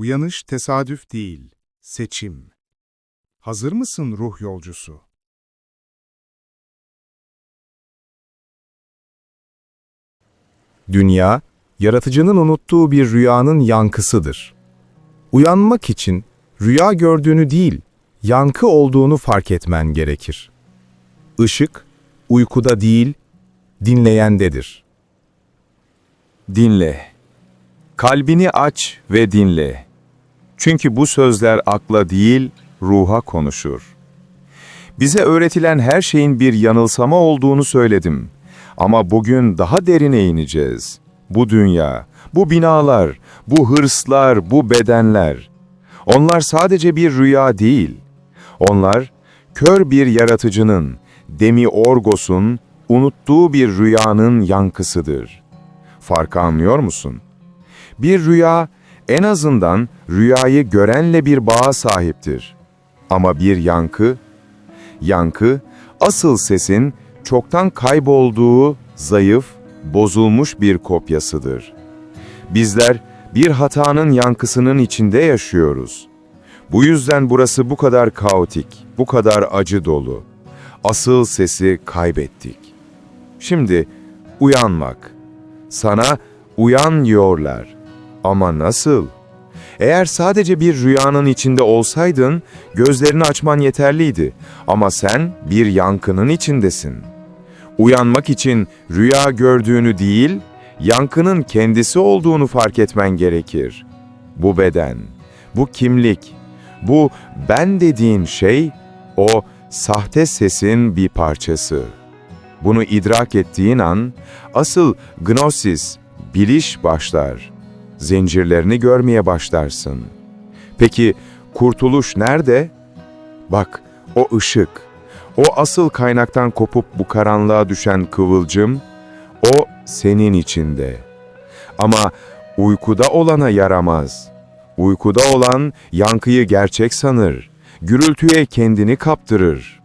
Uyanış tesadüf değil, seçim. Hazır mısın ruh yolcusu? Dünya, yaratıcının unuttuğu bir rüyanın yankısıdır. Uyanmak için rüya gördüğünü değil, yankı olduğunu fark etmen gerekir. Işık, uykuda değil, dinleyendedir. Dinle. Kalbini aç ve dinle. Çünkü bu sözler akla değil, ruha konuşur. Bize öğretilen her şeyin bir yanılsama olduğunu söyledim. Ama bugün daha derine ineceğiz. Bu dünya, bu binalar, bu hırslar, bu bedenler. Onlar sadece bir rüya değil. Onlar, kör bir yaratıcının, Demi Orgos'un unuttuğu bir rüyanın yankısıdır. Farkı anlıyor musun? Bir rüya en azından rüyayı görenle bir bağa sahiptir. Ama bir yankı, yankı asıl sesin çoktan kaybolduğu zayıf, bozulmuş bir kopyasıdır. Bizler bir hatanın yankısının içinde yaşıyoruz. Bu yüzden burası bu kadar kaotik, bu kadar acı dolu. Asıl sesi kaybettik. Şimdi uyanmak. Sana uyan diyorlar. Ama nasıl? Eğer sadece bir rüyanın içinde olsaydın, gözlerini açman yeterliydi. Ama sen bir yankının içindesin. Uyanmak için rüya gördüğünü değil, yankının kendisi olduğunu fark etmen gerekir. Bu beden, bu kimlik, bu ben dediğin şey, o sahte sesin bir parçası. Bunu idrak ettiğin an, asıl gnosis, biliş başlar. Zincirlerini görmeye başlarsın. Peki kurtuluş nerede? Bak, o ışık, o asıl kaynaktan kopup bu karanlığa düşen kıvılcım, o senin içinde. Ama uykuda olana yaramaz. Uykuda olan yankıyı gerçek sanır, gürültüye kendini kaptırır.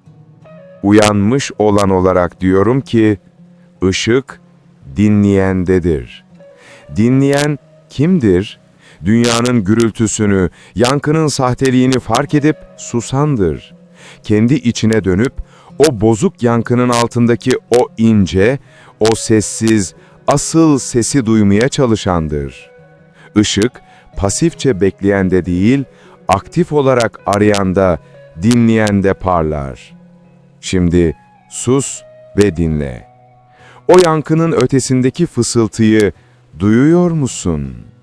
Uyanmış olan olarak diyorum ki, ışık dinleyendedir. Dinleyen kimdir? Dünyanın gürültüsünü, yankının sahteliğini fark edip susandır. Kendi içine dönüp o bozuk yankının altındaki o ince, o sessiz, asıl sesi duymaya çalışandır. Işık, pasifçe bekleyende değil, aktif olarak arayanda, dinleyende parlar. Şimdi sus ve dinle. O yankının ötesindeki fısıltıyı duyuyor musun?''